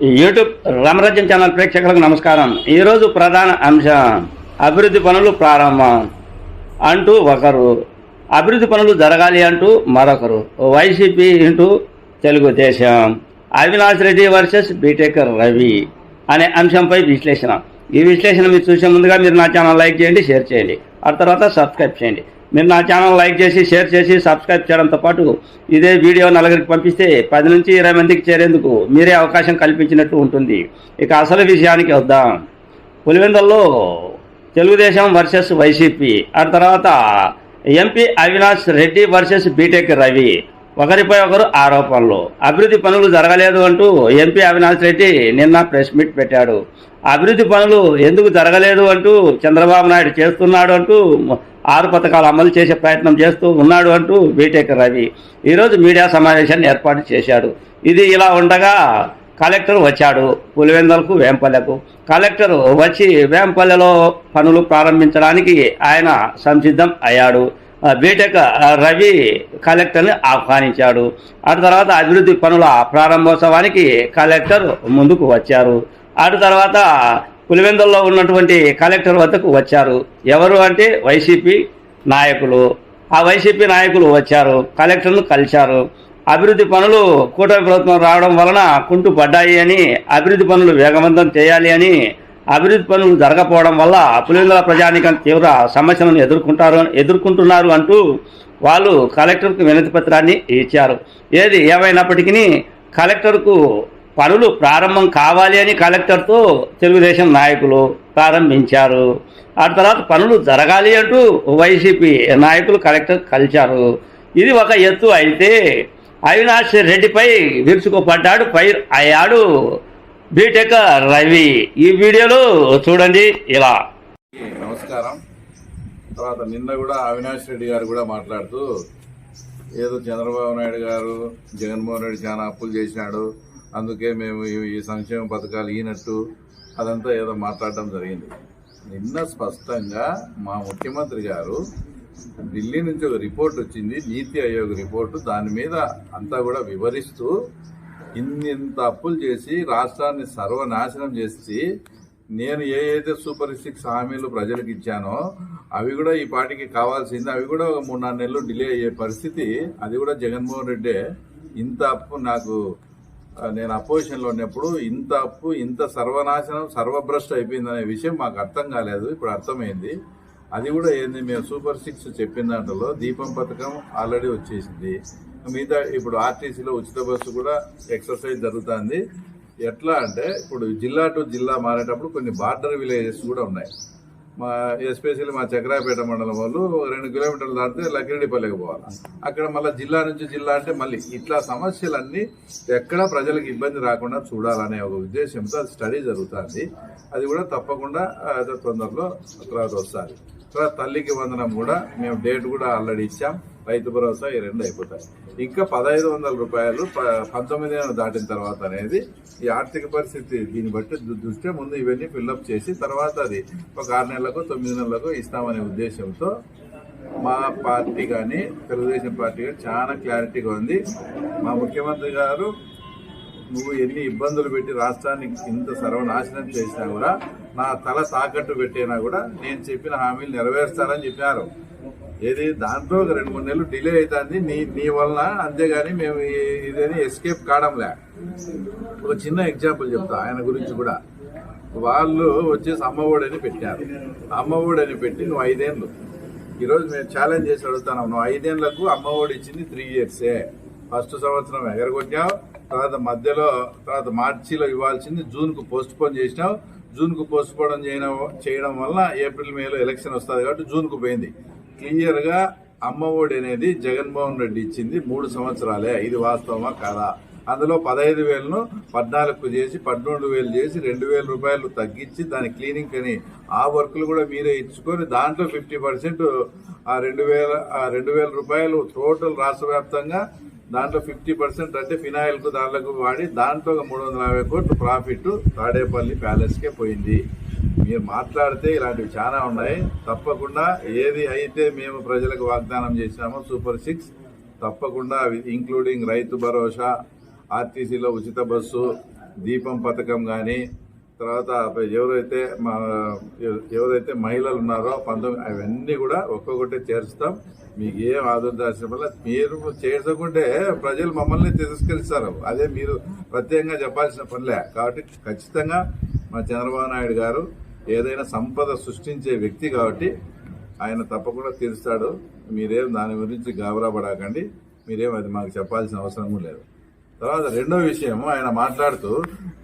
YouTube రామరాజ్యం channel ప్రేక్షకులకు నమస్కారం. ఈరోజు ప్రధాన అంశం అభివృద్ధి పనులు ప్రారంభం అంటూ ఒకరు. అభివృద్ధి పనులు జరగాలి అంటూ మరొకరు. YCP into Telugu Desam Avinash Reddy versus BTech Ravi అనే అంశంపై విశ్లేషణ. ఈ విశ్లేషణ మీరు చూసే ముందుగా మీరు నా ఛానల్ లైక్ చేయండి షేర్ చేయండి. ఆ తర్వాత సబ్స్క్రైబ్ చేయండి. మీరు నా ఛానల్ లైక్ చేసి షేర్ చేసి సబ్స్క్రైబ్ చేయడంతో పాటు ఇదే వీడియో నలుగురికి పంపిస్తే పది నుంచి ఇరవై మందికి చేరేందుకు మీరే అవకాశం కల్పించినట్టు ఉంటుంది. ఇక అసలు విషయానికి వద్దాం. పులివెందల్లో తెలుగుదేశం వర్సెస్ వైసీపీ ఆ తర్వాత MP Avinash Reddy versus BTech Ravi ఒకరిపై ఒకరు ఆరోపణలు. అభివృద్ధి పనులు జరగలేదు అంటూ ఎంపీ అవినాష్ రెడ్డి నిన్న ప్రెస్ మీట్ పెట్టాడు. అభివృద్ధి పనులు ఎందుకు జరగలేదు అంటూ చంద్రబాబు నాయుడు చేస్తున్నాడు అంటూ ఆరు పథకాలు అమలు చేసే ప్రయత్నం చేస్తూ ఉన్నాడు అంటూ బీటెక్ రవి. ఈరోజు మీడియా సమావేశాన్ని ఏర్పాటు చేశాడు. ఇది ఇలా ఉండగా కలెక్టర్ వచ్చాడు పులివెందలకు వేంపల్లెకు. కలెక్టర్ వచ్చి వేంపల్లెలో పనులు ప్రారంభించడానికి ఆయన సంసిద్ధం అయ్యాడు. బీటెక్ రవి కలెక్టర్ని ఆహ్వానించాడు. ఆ తర్వాత అభివృద్ధి పనుల ప్రారంభోత్సవానికి కలెక్టర్ ముందుకు వచ్చారు. ఆ తర్వాత పులివెందుల్లో ఉన్నటువంటి కలెక్టర్ వద్దకు వచ్చారు. ఎవరు అంటే వైసీపీ నాయకులు. ఆ వైసీపీ నాయకులు వచ్చారు కలెక్టర్ను కలిశారు. అభివృద్ధి పనులు కూటమి ప్రభుత్వం రావడం వలన కుంటు పడ్డాయి అని అభివృద్ధి పనులు వేగవంతం చేయాలి అని అభివృద్ధి పనులు జరగకపోవడం వల్ల పులివెందుల ప్రజానికం తీవ్ర సమస్యలను ఎదుర్కొంటారు ఎదుర్కొంటున్నారు అంటూ వాళ్ళు కలెక్టర్కు వినతి పత్రాన్ని ఇచ్చారు. ఏది ఏమైనప్పటికీ కలెక్టర్కు పనులు ప్రారంభం కావాలి అని కలెక్టర్తో తెలుగుదేశం నాయకులు ప్రారంభించారు. ఆ తర్వాత పనులు జరగాలి అంటూ వైసీపీ నాయకులు కలెక్టర్ కలిచారు ఇది ఒక ఎత్తు అయితే అవినాష్ రెడ్డిపై విరుచుకుపడ్డాడు పై అయ్యాడు బీటెక్ రవి. ఈ వీడియోలో చూడండి ఇలా. నమస్కారం. తర్వాత నిన్న కూడా అవినాష్ రెడ్డి గారు కూడా మాట్లాడుతూ ఏదో చంద్రబాబు నాయుడు గారు జగన్మోహన్ రెడ్డి చాలా అప్పులు చేసినాడు అందుకే మేము ఈ- సంక్షేమ పథకాలు ఈనట్టు అదంతా ఏదో మాట్లాడడం జరిగింది. నిన్న స్పష్టంగా మా ముఖ్యమంత్రి గారు ఢిల్లీ నుంచి ఒక రిపోర్ట్ వచ్చింది నీతి ఆయోగ్ రిపోర్టు. దాని మీద అంతా కూడా వివరిస్తూ ఇన్ని ఇంత అప్పులు చేసి రాష్ట్రాన్ని సర్వనాశనం చేసి నేను ఏ అయితే సూపర్ సిక్స్ హామీలు ప్రజలకు ఇచ్చానో అవి కూడా ఈ పార్టీకి కావాల్సింది. అవి కూడా ఒక మూడు నాలుగు నెలలు డిలే అయ్యే పరిస్థితి. అది కూడా జగన్మోహన్ రెడ్డి ఇంత అప్పు నాకు నేను అపోజిషన్లో ఉన్నప్పుడు ఇంత అప్పు ఇంత సర్వనాశనం సర్వభ్రష్ట అయిపోయిందనే విషయం మాకు అర్థం కాలేదు. ఇప్పుడు అర్థమైంది. అది కూడా ఏంది? మేము సూపర్ సిక్స్ చెప్పిన దాంట్లో దీపం పథకం ఆల్రెడీ వచ్చేసింది. మిగతా ఇప్పుడు ఆర్టీసీలో ఉచిత బస్సు కూడా ఎక్సర్సైజ్ జరుగుతుంది. ఎట్లా అంటే ఇప్పుడు జిల్లా టు జిల్లా మారేటప్పుడు కొన్ని బార్డర్ విలేజెస్ కూడా ఉన్నాయి. మా ఎస్పెషల్లీ మా చక్రాపేట మండలం వాళ్ళు రెండు కిలోమీటర్లు దాటితే లక్కిరెడ్డిపల్లికి పోవాలి. అక్కడ మళ్ళీ జిల్లా నుంచి జిల్లా అంటే మళ్ళీ ఇట్లా సమస్యలన్నీ ఎక్కడ ప్రజలకు ఇబ్బంది రాకుండా చూడాలనే ఒక ఉద్దేశంతో అది స్టడీ జరుగుతుంది. అది కూడా తప్పకుండా తొందరలో తర్వాత వస్తుంది. తర్వాత తల్లికి వందనం కూడా మేము డేట్ కూడా ఆల్రెడీ ఇచ్చాం. రైతు భరోసా ఈ రెండు అయిపోతాయి. ఇంకా పదహైదు వందల రూపాయలు ప- పంతొమ్మిది దాటిన తర్వాత అనేది ఈ ఆర్థిక పరిస్థితి దీన్ని బట్టి దృష్ట్యా ముందు ఇవన్నీ ఫిల్అప్ చేసి తర్వాత అది ఒక ఆరు నెలలకు తొమ్మిది నెలలకు ఇస్తామనే ఉద్దేశంతో మా పార్టీ కానీ తెలుగుదేశం పార్టీ కానీ చాలా క్లారిటీగా ఉంది. మా ముఖ్యమంత్రి గారు నువ్వు ఎన్ని ఇబ్బందులు పెట్టి రాష్ట్రాన్ని ఇంత సర్వనాశనం చేసినా కూడా నా తల తాకట్టు పెట్టినా కూడా నేను చెప్పిన హామీలు నెరవేరుస్తారని చెప్పారు. ఏది? దాంట్లో ఒక రెండు మూడు నెలలు డిలే అవుతుంది నీ నీ వలన అంతేగాని మేము ఈ- ఇదేని ఎస్కేప్ కావడంలే. ఒక చిన్న ఎగ్జాంపుల్ చెప్తా ఆయన గురించి కూడా. వాళ్ళు వచ్చేసి అమ్మఒడని పెట్టారు. అమ్మఒడని పెట్టి నువ్వు ఐదేళ్ళు ఈరోజు మేము ఛాలెంజ్ చేసి అడుగుతున్నాం. నువ్వు ఐదేళ్ళకు అమ్మఒడి ఇచ్చింది త్రీ ఇయర్సే ఫస్ట్ సంవత్సరం ఎగరగొట్టావు. తర్వాత మధ్యలో తర్వాత మార్చిలో ఇవ్వాల్సింది జూన్కు పోస్ట్ పోన్ చేసినావు. జూన్కు పోస్ట్ చేయడం చేయడం వల్ల ఏప్రిల్ మేలో ఎలక్షన్ వస్తుంది కాబట్టి జూన్కు పోయింది. క్లియర్గా అమ్మఒడి అనేది జగన్మోహన్ రెడ్డి ఇచ్చింది మూడు సంవత్సరాలే ఇది వాస్తవమా కాదా? అందులో పదహైదు వేలను పద్నాలుగు చేసి పద్నాలుగు వేలు చేసి రెండు వేల రూపాయలు తగ్గించి దాని క్లీనింగ్ అని ఆ వర్కులు కూడా మీరే ఇచ్చుకొని దాంట్లో ఫిఫ్టీ పర్సెంట్ ఆ రెండు వేల ఆ రెండు వేల రూపాయలు టోటల్ రాష్ట్ర వ్యాప్తంగా దాంట్లో ఫిఫ్టీ పర్సెంట్ అంటే ఫినాయిల్కు దాంట్లోకి వాడి దాంట్లో ఒక మూడు వందల యాభై కోట్లు ప్రాఫిట్ తాడేపల్లి ప్యాలెస్కే పోయింది. మీరు మాట్లాడితే ఇలాంటివి చాలా ఉన్నాయి. తప్పకుండా ఏది అయితే మేము ప్రజలకు వాగ్దానం చేసినామో సూపర్ సిక్స్ తప్పకుండా ఇంక్లూడింగ్ రైతు భరోసా ఆర్టీసీలో ఉచిత బస్సు దీపం పథకం కానీ తర్వాత ఎవరైతే మా ఎవరైతే మహిళలు ఉన్నారో పంతొమ్మిది అవన్నీ కూడా ఒక్కొక్కటి చేరుస్తాం మీకు ఏం ఆదుర్దాల్సిన వల్ల మీరు చేర్చకుంటే ప్రజలు మమ్మల్ని తిరస్కరిస్తారు. అదే మీరు ప్రత్యేకంగా చెప్పాల్సిన పనిలే. కాబట్టి ఖచ్చితంగా మా చంద్రబాబు నాయుడు గారు ఏదైనా సంపద సృష్టించే వ్యక్తి కాబట్టి ఆయన తప్పకుండా తీరుస్తాడు. మీరేం దాని గురించి గాబరా పడకండి మీరేం అది మాకు చెప్పాల్సిన అవసరం లేదు. తర్వాత రెండో విషయం ఆయన మాట్లాడుతూ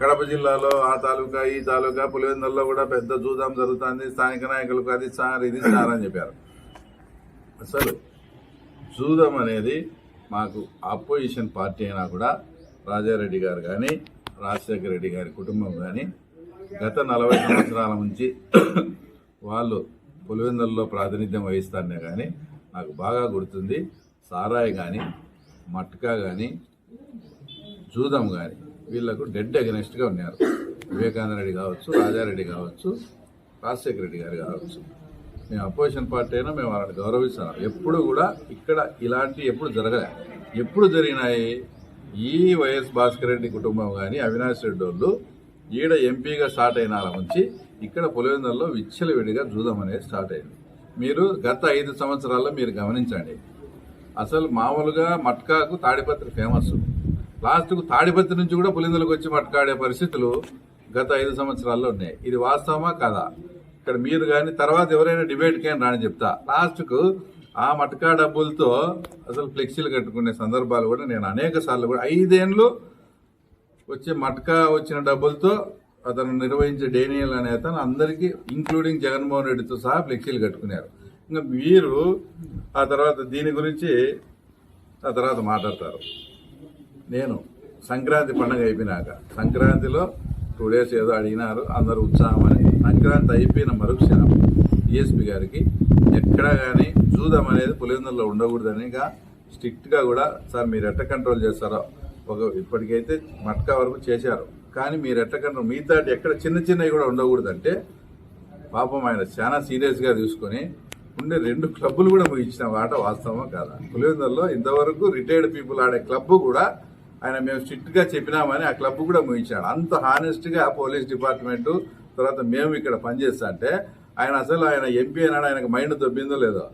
కడప జిల్లాలో ఆ తాలూకా ఈ తాలూకా పులివెందుల్లో కూడా పెద్ద చూద్దాం జరుగుతుంది స్థానిక నాయకులకు అది సార్ ఇది సార్ అని చెప్పారు. అసలు చూద్దాం అనేది మాకు అపోజిషన్ పార్టీ అయినా కూడా రాజారెడ్డి గారు కానీ రాజశేఖర రెడ్డి గారి కుటుంబం కానీ గత నలభై సంవత్సరాల నుంచి వాళ్ళు పులివెందుల్లో ప్రాతినిధ్యం వహిస్తారనే కానీ నాకు బాగా గుర్తుంది సారాయి కానీ మట్కా కానీ చూద్దాం కానీ వీళ్ళకు డెడ్ అగెనెస్ట్గా ఉన్నారు. వివేకానంద రెడ్డి కావచ్చు రాజారెడ్డి కావచ్చు రాజశేఖర రెడ్డి గారు కావచ్చు. మేము అపోజిషన్ పార్టీ అయినా మేము వాళ్ళని గౌరవిస్తున్నాం. ఎప్పుడు కూడా ఇక్కడ ఇలాంటి ఎప్పుడు జరగలే. ఎప్పుడు జరిగినాయి? ఈ వైఎస్ భాస్కర్ రెడ్డి కుటుంబం కానీ అవినాష్ రెడ్డి వాళ్ళు ఈడ ఎంపీగా స్టార్ట్ అయిన నుంచి ఇక్కడ పులివెందుల్లో విచ్చలవిడిగా జూదం అనేది స్టార్ట్ అయింది. మీరు గత ఐదు సంవత్సరాల్లో మీరు గమనించండి. అసలు మామూలుగా మట్కాకు తాడిపత్రి ఫేమస్ లాస్ట్కు తాడిపత్రి నుంచి కూడా పులిందులకు వచ్చి మట్కాడే పరిస్థితులు గత ఐదు సంవత్సరాల్లో ఉన్నాయి. ఇది వాస్తవమా? కదా? ఇక్కడ మీరు కానీ తర్వాత ఎవరైనా డిబేట్కి అని రాని చెప్తా. లాస్ట్కు ఆ మట్కా డబ్బులతో అసలు ఫ్లెక్సీలు కట్టుకునే సందర్భాలు కూడా నేను అనేక సార్లు కూడా ఐదేండ్లు వచ్చే మట్కా వచ్చిన డబ్బులతో అతను నిర్వహించే డేనియల్ అనే అతను అందరికీ ఇంక్లూడింగ్ జగన్మోహన్ రెడ్డితో సహా ఫ్లెక్సీలు కట్టుకున్నారు. ఇంకా మీరు ఆ తర్వాత దీని గురించి ఆ తర్వాత మాట్లాడతారు. నేను సంక్రాంతి పండుగ అయిపోయినాక సంక్రాంతిలో టూ డేస్ ఏదో అడిగినారు అందరూ ఉత్సాహం సంక్రాంతి అయిపోయిన మరుక్షణం డిఎస్పీ గారికి ఎక్కడా కానీ జూదం అనేది పులివెందుల్లో ఉండకూడదని స్ట్రిక్ట్గా కూడా సార్ మీరు ఎట్ట కంట్రోల్ చేస్తారో? ఒక ఇప్పటికైతే మట్కా వరకు చేశారు. కానీ మీరు ఎట్ట కంట్రోల్ మిగతా ఎక్కడ చిన్న చిన్నవి కూడా ఉండకూడదంటే పాపం ఆయన చాలా సీరియస్గా తీసుకొని ఉండే రెండు క్లబ్బులు కూడా ముగించిన ఆట వాస్తవమా కాదా? పులివెందుల్లో ఇంతవరకు రిటైర్డ్ పీపుల్ ఆడే క్లబ్ కూడా ఆయన మేము స్ట్రిక్ట్గా చెప్పినామని ఆ క్లబ్ కూడా ముగించాడు. అంత హానెస్ట్గా పోలీస్ డిపార్ట్మెంట్ తర్వాత మేము ఇక్కడ పనిచేస్తా అంటే ఆయన అసలు ఆయన ఎంపీ అయినాడు ఆయనకు మైండ్ దొబ్బిందో లేదో.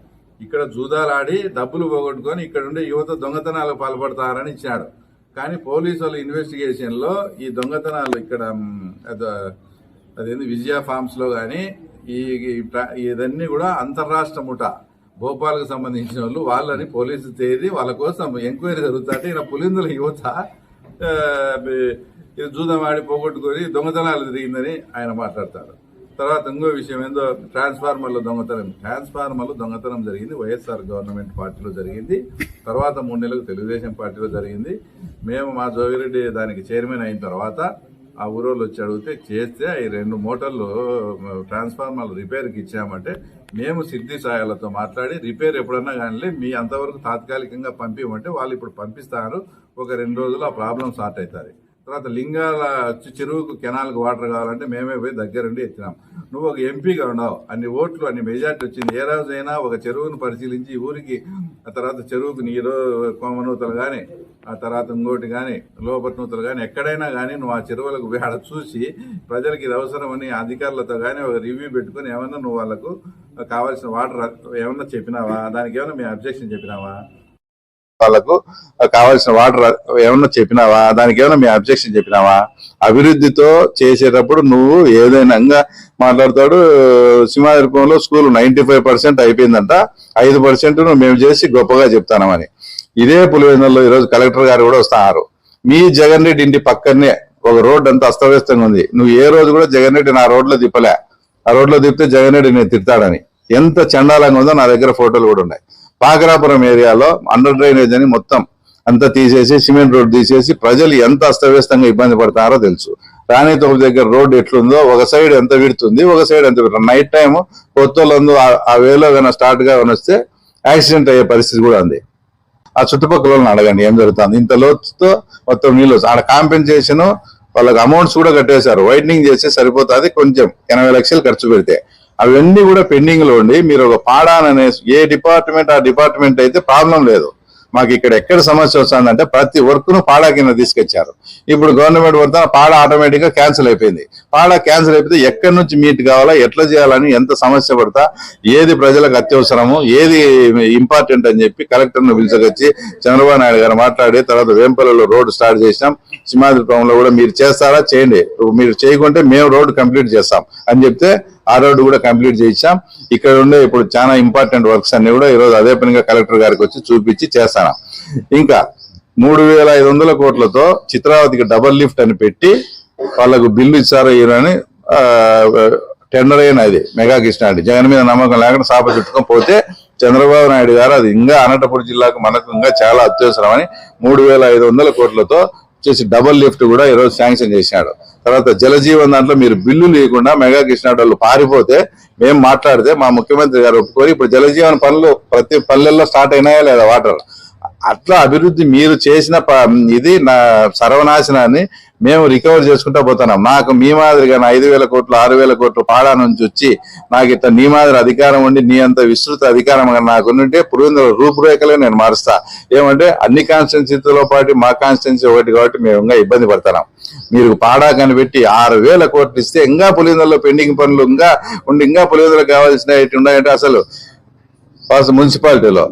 ఇక్కడ జూదాలాడి డబ్బులు పోగొట్టుకొని ఇక్కడ ఉండే యువత దొంగతనాలకు పాల్పడతారని ఇచ్చాడు. కానీ పోలీసు వాళ్ళ ఇన్వెస్టిగేషన్లో ఈ దొంగతనాలు ఇక్కడ అదేంది విజయ ఫార్మ్స్లో కానీ ఈ ఇదన్నీ కూడా అంతర్రాష్ట్ర ముఠా భోపాల్కి సంబంధించిన వాళ్ళు వాళ్ళని పోలీసు తేది వాళ్ళ కోసం ఎంక్వైరీ జరుగుతుంటే ఈయన పులిందుల యువత ఆ, జూదం ఆడి పోగొట్టుకొని దొంగతనాలు జరిగిందని ఆయన మాట్లాడతారు. తర్వాత ఇంకో విషయం ఏందో ట్రాన్స్ఫార్మర్లో దొంగతనం. ట్రాన్స్ఫార్మర్లో దొంగతనం జరిగింది. వైఎస్ఆర్ గవర్నమెంట్ పార్టీలో జరిగింది. తర్వాత మూడు నెలలకు తెలుగుదేశం పార్టీలో జరిగింది. మేము మా జోగిరెడ్డి దానికి చైర్మన్ అయిన తర్వాత ఆ ఊరోళ్ళు వచ్చి అడిగితే చేస్తే ఈ రెండు మోటార్లు ట్రాన్స్ఫార్మర్లు రిపేర్కి ఇచ్చామంటే మేము సిద్ధి సాయాలతో మాట్లాడి రిపేర్ ఎప్పుడన్నా కానీ మీ అంతవరకు తాత్కాలికంగా పంపించమంటే వాళ్ళు ఇప్పుడు పంపిస్తారు. ఒక రెండు రోజులు ఆ ప్రాబ్లం సార్ట్ అవుతుంది. తర్వాత లింగాల చెరువుకు కెనాల్కి వాటర్ కావాలంటే మేమే పోయి దగ్గరుండి ఎత్తినాం. నువ్వు ఒక ఎంపీగా ఉన్నావు. అన్ని ఓట్లు అన్ని మెజార్టీ వచ్చింది. ఏ రోజైనా ఒక చెరువును పరిశీలించి ఊరికి ఆ తర్వాత చెరువుకు నీరు కోమనూతలు కానీ ఆ తర్వాత ఇంకోటి కానీ లోపట్నూతలు కానీ ఎక్కడైనా కానీ నువ్వు ఆ చెరువులకు ఆడ చూసి ప్రజలకు ఇది అవసరమని అధికారులతో కానీ ఒక రివ్యూ పెట్టుకొని ఏమన్నా నువ్వు వాళ్ళకు కావాల్సిన వాటర్ ఏమన్నా చెప్పినావా? దానికి ఏమన్నా మేము అబ్జెక్షన్ చెప్పినావా? వాళ్ళకు కావాల్సిన వాటర్ ఏమన్నా చెప్పినావా? దానికి ఏమైనా మీ అబ్జెక్షన్ చెప్పినావా? అభివృద్ధితో చేసేటప్పుడు నువ్వు ఏదైనా మాట్లాడతాడు సింహాద్రిపంలో స్కూల్ నైన్టీ ఫైవ్ పర్సెంట్ అయిపోయిందంట ఐదు పర్సెంట్ మేము చేసి గొప్పగా చెప్తానమని. ఇదే పులివెందుల్లో ఈరోజు కలెక్టర్ గారు కూడా వస్తున్నారు. మీ జగన్ రెడ్డి ఇంటి పక్కనే ఒక రోడ్ అంతా అస్తవ్యస్తంగా ఉంది. నువ్వు ఏ రోజు కూడా జగన్ రెడ్డి నా రోడ్లో తిప్పలే. ఆ రోడ్లో తిప్పితే జగన్ రెడ్డి నేను తిడతాడని. ఎంత చండాలంగా ఉందో నా దగ్గర ఫోటోలు కూడా ఉన్నాయి. పాకరాపురం ఏరియాలో అండర్ డ్రైనేజ్ అని మొత్తం అంతా తీసేసి సిమెంట్ రోడ్ తీసేసి ప్రజలు ఎంత అస్తవ్యస్తంగా ఇబ్బంది పడతారో తెలుసు. రాణితోపు దగ్గర రోడ్ ఎట్లుందో ఒక సైడ్ ఎంత విడుతుంది ఒక సైడ్ ఎంత విడుతుంది. నైట్ టైం కొత్తలందు ఆ వేలో కన్నా స్టార్ట్గా వస్తే యాక్సిడెంట్ అయ్యే పరిస్థితి కూడా ఉంది. ఆ చుట్టుపక్కల అడగండి ఏం జరుగుతుంది? ఇంత లోతుతో మొత్తం నీళ్ళు ఆడ కాంపెన్సేషన్ వాళ్ళకి అమౌంట్స్ కూడా కట్టేశారు. వైడనింగ్ చేస్తే సరిపోతుంది. కొంచెం ఎనభై లక్షలు ఖర్చు పెడితే. అవన్నీ కూడా పెండింగ్లో ఉండి మీరు ఒక పాడాన్ అనే ఏ డిపార్ట్మెంట్ ఆ డిపార్ట్మెంట్ అయితే ప్రాబ్లం లేదు. మాకు ఇక్కడ ఎక్కడ సమస్య వస్తుందంటే ప్రతి వర్క్ను పాడా కింద తీసుకొచ్చారు. ఇప్పుడు గవర్నమెంట్ వర్క్ పాడ ఆటోమేటిక్గా క్యాన్సిల్ అయిపోయింది. పాడ క్యాన్సిల్ అయిపోతే ఎక్కడి నుంచి మీట్ కావాలా ఎట్లా చేయాలని ఎంత సమస్య పడతా ఏది ప్రజలకు అత్యవసరము ఏది ఇంపార్టెంట్ అని చెప్పి కలెక్టర్ను పిలిచకొచ్చి చంద్రబాబు నాయుడు గారు మాట్లాడి తర్వాత వేంపల్లిలో రోడ్డు స్టార్ట్ చేసినాం. సింహాద్రిపురంలో కూడా మీరు చేస్తారా చేయండి. మీరు చేయకుంటే మేము రోడ్డు కంప్లీట్ చేస్తాం అని చెప్తే ఆ రోడ్డు కూడా కంప్లీట్ చేయించాం. ఇక్కడ ఉండే ఇప్పుడు చాలా ఇంపార్టెంట్ వర్క్స్ అన్ని కూడా ఈరోజు అదే పనిగా కలెక్టర్ గారికి వచ్చి చూపించి చేస్తాను. ఇంకా మూడు వేల ఐదు వందల కోట్లతో చిత్రావతికి డబల్ లిఫ్ట్ అని పెట్టి వాళ్ళకు బిల్లు ఇచ్చారో ఈరోని టెండర్ అయిన అది మెగా కృష్ణారెడ్డి జగన్ మీద నమ్మకం లేకుండా సాప చుట్టుకొని పోతే చంద్రబాబు నాయుడు గారు అది ఇంకా అనంతపురం జిల్లాకు మనకు ఇంకా చాలా అత్యవసరమని మూడు వేల ఐదు వందల కోట్లతో చేసి డబల్ లిఫ్ట్ కూడా ఈరోజు శాంక్షన్ చేశాడు. తర్వాత జలజీవన్ దాంట్లో మీరు బిల్లు లేకుండా మెగా కృష్ణాడు వాళ్ళు పారిపోతే మేము మాట్లాడితే మా ముఖ్యమంత్రి గారు ఒప్పుకొని ఇప్పుడు జలజీవన్ పనులు ప్రతి పల్లెల్లో స్టార్ట్ అయినాయా లేదా వాటర్? అట్లా అభివృద్ధి మీరు చేసిన ప- ఇది నా సర్వనాశనాన్ని మేము రికవర్ చేసుకుంటా పోతున్నాం. నాకు మీ మాదిరిగా నా ఐదు వేల కోట్లు ఆరు వేల కోట్లు పాడా నుంచి వచ్చి నాకు ఇట్లా నీ మాదిరి అధికారం ఉండి నీ అంత విస్తృత అధికారం నాకు ఉంటే పురుగు రూపురేఖలే నేను మారుస్తా. ఏమంటే అన్ని కాన్స్టిట్యున్సీతో పాటు మా కాన్స్టిట్యున్సీ ఒకటి కాబట్టి మేము ఇంకా ఇబ్బంది పడుతున్నాం మీరు పాడా కనిపెట్టి ఆరు వేల కోట్లు ఇస్తే ఇంకా పులివెందులలో పెండింగ్ పనులు ఇంకా ఉండి ఇంకా పులివెందులకు కావాల్సినవి ఉన్నాయంటే అసలు మున్సిపాలిటీలో.